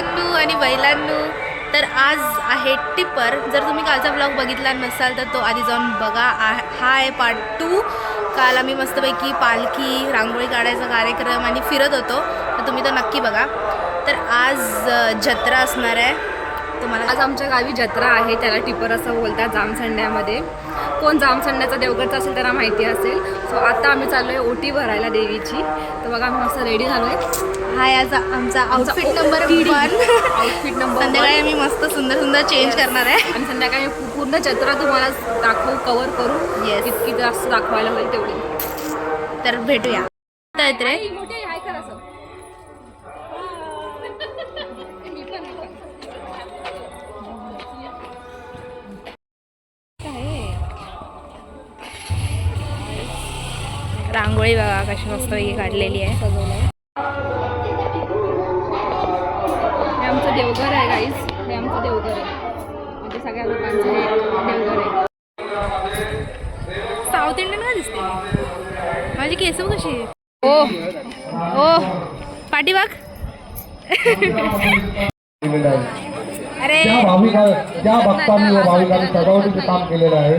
मुलांनो आणि बैलांनो तर आज आहे टिपर. जर तुम्ही कालचा ब्लॉग बघितला नसाल तर तो आधी जाऊन बघा. आ- हा आहे पार्ट टू काल आम्ही मस्तपैकी पालखी रांगोळी काढायचा कार्यक्रम आणि फिरत होतो. तर तुम्ही तो नक्की बघा. तर आज जत्रा असणार आहे. तुम्हाला आज आमच्या गावी जत्रा आहे त्याला टिपर असं बोलतात जामसंड्यामध्ये. कोण जामसंड्याचा देवगडचा असेल त्याला माहिती असेल. सो आता आम्ही चाललो आहे ओटी भरायला देवीची. तर बघा आम्ही मस्त रेडी झालो आहे हा याचा आमचा outfit number one outfit number संध्याकाळी आम्ही मस्त सुंदर सुंदर चेंज करणार आहे. आणि संध्याकाळी पूर्ण जत्रा तुम्हाला दाखवू कवर करू. जितकी जास्त दाखवायला होईल तेवढी. तर भेटूया. रे रांगोळी बघा कशी मस्त काढलेली आहे. हे आमचं देवघर आहे गाईस हे आमचं देवघर आहे. म्हणजे सगळ्या लोकांचं हे देवघर आहे. साऊथ इंडियन का दिसते. माझी केस बघ कशी. ओ ओ. अरे. व भाविकांनी सजावटीचं काम केलेलं आहे.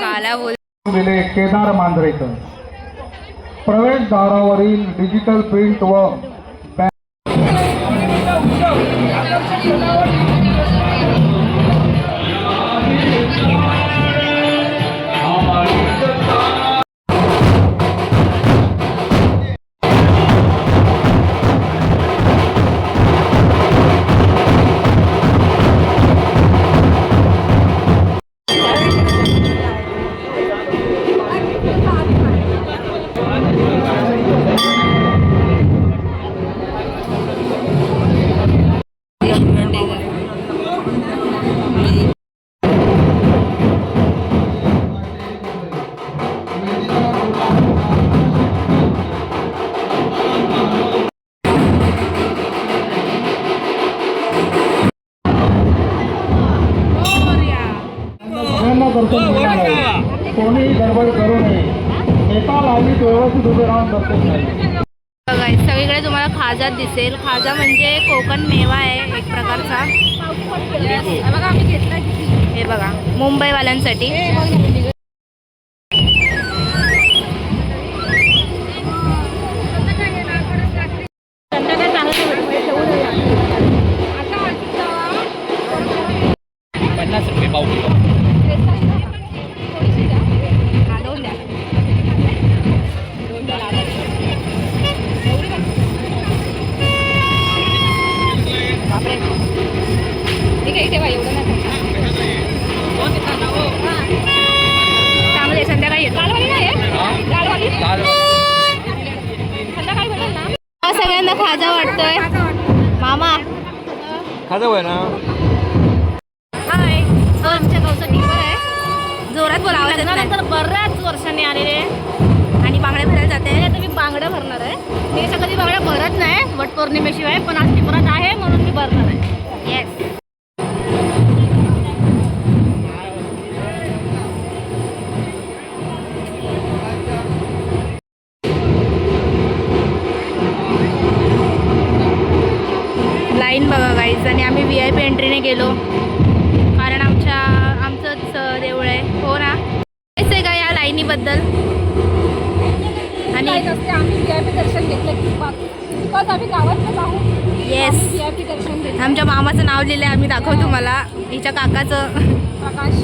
काला बोल दिले केदार मांजरेकर प्रवेशद्वारावरील डिजिटल प्रिंट व सगळ्यांना दर्शन मिळणार आहे कोणीही गडबड करू नये. व्यवस्थित उभे राहून सगळीकडे तुम्हाला खाजा दिसेल. खाजा म्हणजे कोकण मेवा आहे एक प्रकारचा. हे बघा. मुंबईवाल्यांसाठी. खाजा होय ना. हाय आमच्या गावचा टीचर आहे. जोरात बोला आवाज येत नाही. लग्नानंतर बऱ्याच वर्षांनी आलेले आणि बांगड्या भरायला जाते. आता मी बांगड्या भरणार आहे. मी असं कधी बांगड्या भरत नाही वट पौर्णिमेशिवाय पण आज ती परत आहे म्हणून मी भरणार आहे. येस गेलो. कारण आमच्या आमचंच देऊळ आहे. हो ना? माहिती आहे का या लाईनीबद्दल? आणि आम्ही पी दर्शन घेतलं आम्ही येस दर्शन आमच्या मामाचं नाव लिहिलं आहे आम्ही दाखवतो तुम्हाला. हिच्या काकाचं. प्रकाश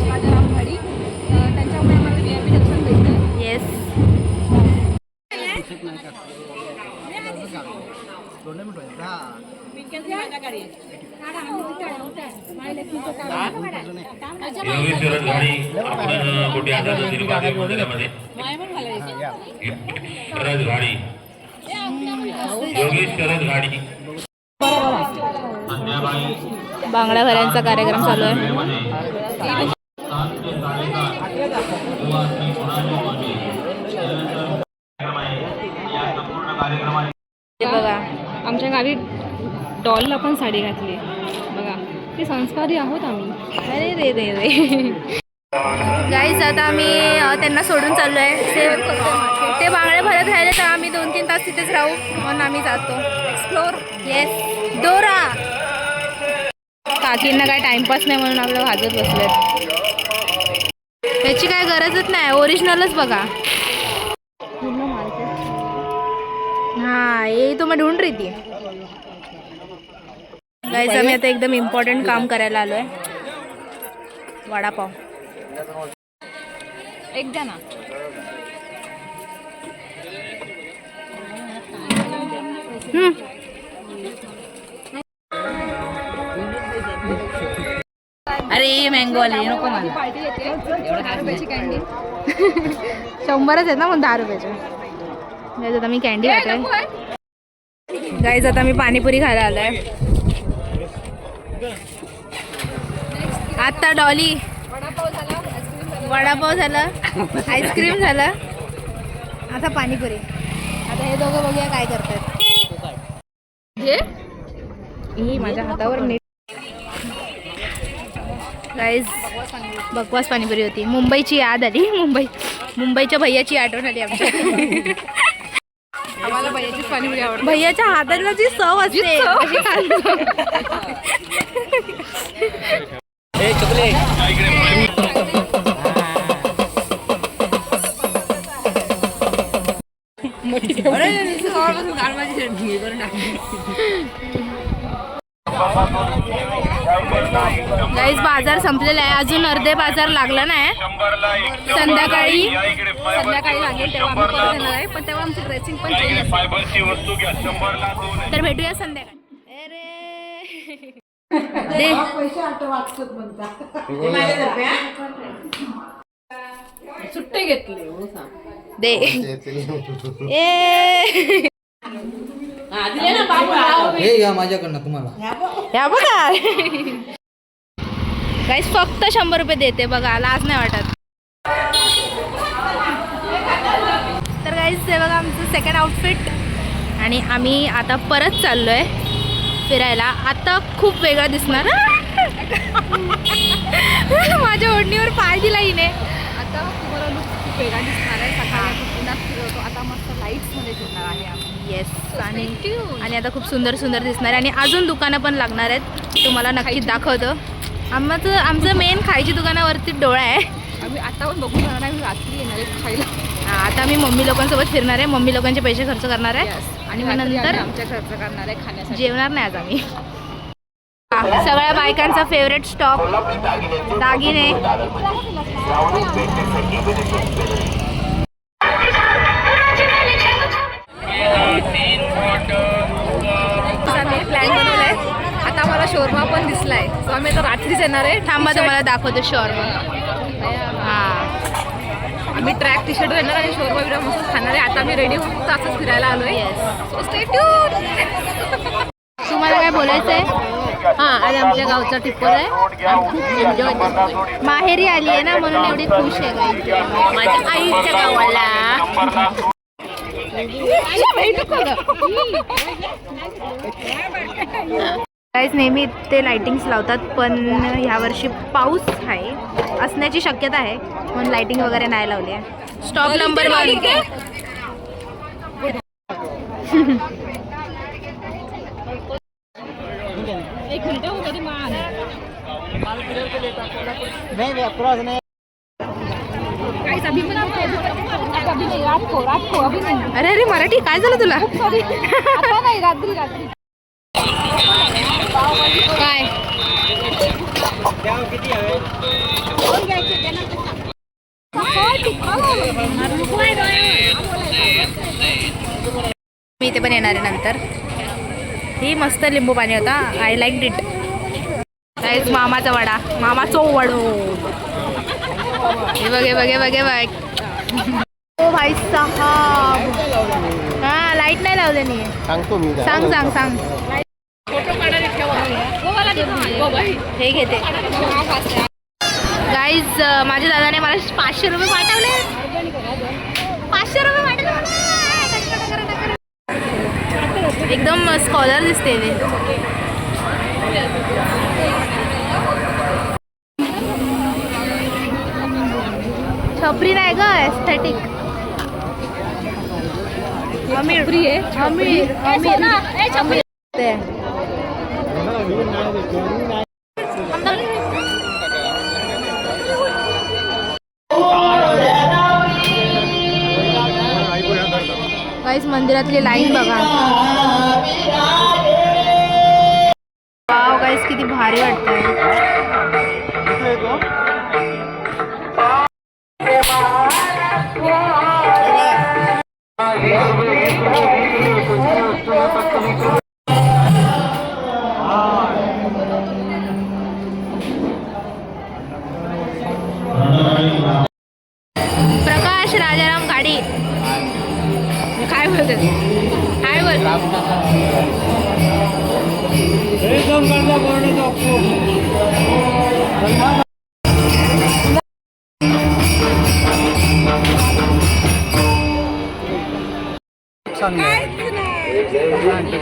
आपण कुठे आता नदीने मंदिरामध्ये शरद घाडी योगेश शरद घाडी बांगड्या भऱ्यांचा कार्यक्रम चालू आहे. बघा. आमच्या गावी डॉलला पण साडी घातली बघा ते संस्कारी आहोत आम्ही. अरे रे रे रे. गाईज आता आम्ही त्यांना सोडून चाललो आहे ते ते बांगडे भरत राहिले तर आम्ही दोन तीन तास तिथेच राहू. म्हणून आम्ही जातो. एक्सप्लोर येस दोरा काकींना काय टाइमपास नाही म्हणून आपलं भाजत बसलेत याची काय गरजच नाही. ओरिजिनलच बघा. हाँ ये तो मैं ढूंढ रही थी? गाईज आम्ही आता एकदम इम्पॉर्टंट काम करायला आलोय. वडापाव. एक द्या ना. हम्म. अरे मँगो आले नको मला. शंभरच आहेत ना मग दहा रुपयाचे. मी कॅन्डी खातोय. गाईज आता मी पाणीपुरी खायला आलोय. आत्ता डॉली. वडापाव झालं आईस्क्रीम झालं. आता पाणीपुरी. आता हे दोघं बघूया काय करतात. घे ही माझ्या हातावर नीट गाईज बकवास पाणीपुरी होती. मुंबईची याद आली. मुंबई मुंबईच्या भैयाची आठवण आली आमच्या पाहिजेच पाणीपुरी आवडते भैयाच्या हाताला जी चव असते. खातो. गाईज बाजार संपलेला आहे. अजून अर्धे बाजार लागला नाही. संध्याकाळी संध्याकाळी लागेल तेव्हा आम्ही परत येणार आहे. पण तेव्हा आमची ड्रेसिंग पण चेंज असेल फायबरची वस्तू घ्या शंभरला दोन तर भेटूया संध्याकाळी. अरे. दे. सुट्टे घेतले दे. ए. हे घ्या माझ्याकडनं तुम्हाला. या बघा. गाईस फक्त शंभर रुपये देते बघा लाज नाही वाटत. तर गाईस ते बघा आमचं सेकंड आउटफिट आणि आम्ही आता परत चाललोय फिरायला. आता खूप वेगळा दिसणार. माझ्या ओढणीवर पाय दिला हिने. आता तुम्हाला लुक खूप वेगळा दिसणार आहे. सकाळी फिरवतो आता मस्त लाईट्समध्ये फिरणार आहे आम्ही. येस आणि. आणि आता खूप सुंदर सुंदर दिसणार आहे. आणि अजून दुकानं पण लागणार आहेत. तुम्हाला नक्की दाखवतो. आमचं आमचं मेन खायची दुकानावरती डोळा आहे. आम्ही आता पण बघून जाणार आहे आम्ही रात्री येणार आहे खायला. हा, आता मी मम्मी लोकांसोबत फिरणार आहे. मम्मी लोकांचे पैसे खर्च करणार आहे. आणि मग रात्री नंतर आमच्या खर्च करणार आहे खाण्यासाठी. जेवणार नाही आज आम्ही. हा, सगळ्या बायकांचा फेवरेट स्टॉप दागिने आम्ही प्लॅन बनवलाय आता आम्हाला शोरमा पण दिसलाय सो आम्ही आता रात्रीच येणार आहे. थांबा तुम्हाला दाखवतो शॉर्ट हा. आम्ही ट्रॅक टी शर्ट घालणार आणि शोरमा बिरा मस्त खाणार आहे. आता आम्ही रेडी होऊन फक्त असंच फिरायला स्टे ट्यून तुम्हाला काय बोलायचं आहे हां आणि आमच्या गावचा टिप्पर आहे. एन्जॉय माहेरी आली आहे ना म्हणून एवढी खुश आहे गाई माझ्या आईच्या गावाला. गाईज नेहमी ते लाइटिंग्स लावतात पण ह्यावर्षी पाऊस आहे असण्याची शक्यता आहे म्हणून लाइटिंग वगैरे नाही लावली आहे. स्टॉप नंबर हो नाही अरे अरे मराठी काय झालं तुला? सॉरी आता नाही रात्री रात्री. काय? मी इथे पण येणार आहे नंतर. ही मस्त लिंबू पाणी होता. आय लाईक डिट काहीच मामाचा वडा. मामाचो वडो. हे बघे बघे बघे बघ. ओ भाई साहब. हा लाइट नाही लावले सांगतो मी. सांग सांग सांग. हे घेते. गाईज माझ्या दादाने मला पाचशे रुपये पाठवले. पाचशे रुपये पाठवले एकदम स्कॉलर दिसते छपरी नाही ग एस्थेटिक अमीर. अमीर. अमीर गाईस मंदिरातली लाईन बघा. वाव किती भारी वाटतंय. चांगलं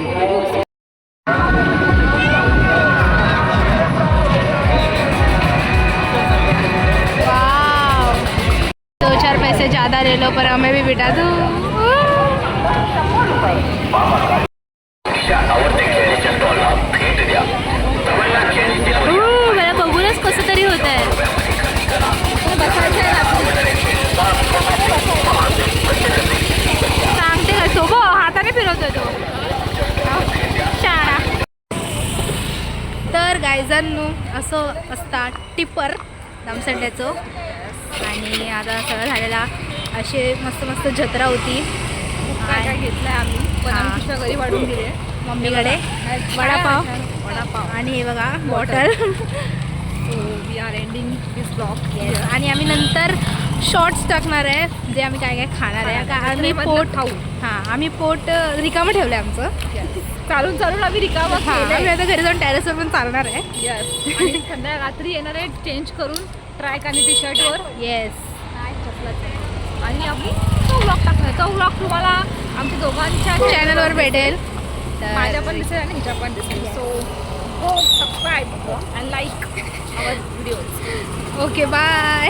दो चार पैसे ज़्यादा ले लो पर हमें भी बिठा दो। तर गायजांनो असं असता टिपर दामसंड्याचं आणि आता सगळं झालेला असे मस्त मस्त जत्रा होती. काय काय घेतलंय आम्ही पण. आम्ही घरी वाढून दिले. मम्मीकडे वडापाव. वडापाव. आणि हे बघा bottle we are ending this blog आणि आम्ही नंतर शॉर्ट्स टाकणार आहे जे आम्ही काय काय खाणार आहे. आम्ही पोट खाऊ. हां आम्ही पोट रिकामं ठेवलं आहे आमचं. चालून चालून आम्ही रिकामा केलंय आता घरी जाऊन टेरेसवर पण चालणार आहे. येस आणि संध्या रात्री येणार आहे चेंज करून ट्रॅक आणि टी शर्टवर येस आणि आम्ही तो ब्लॉग टाकणार तो ब्लॉग तुम्हाला आमच्या दोघांच्या चॅनलवर भेटेल. तर माझ्या पण दिसेल आणि हिच्या पण दिसेल. सो हो subscribe and like our videos okay bye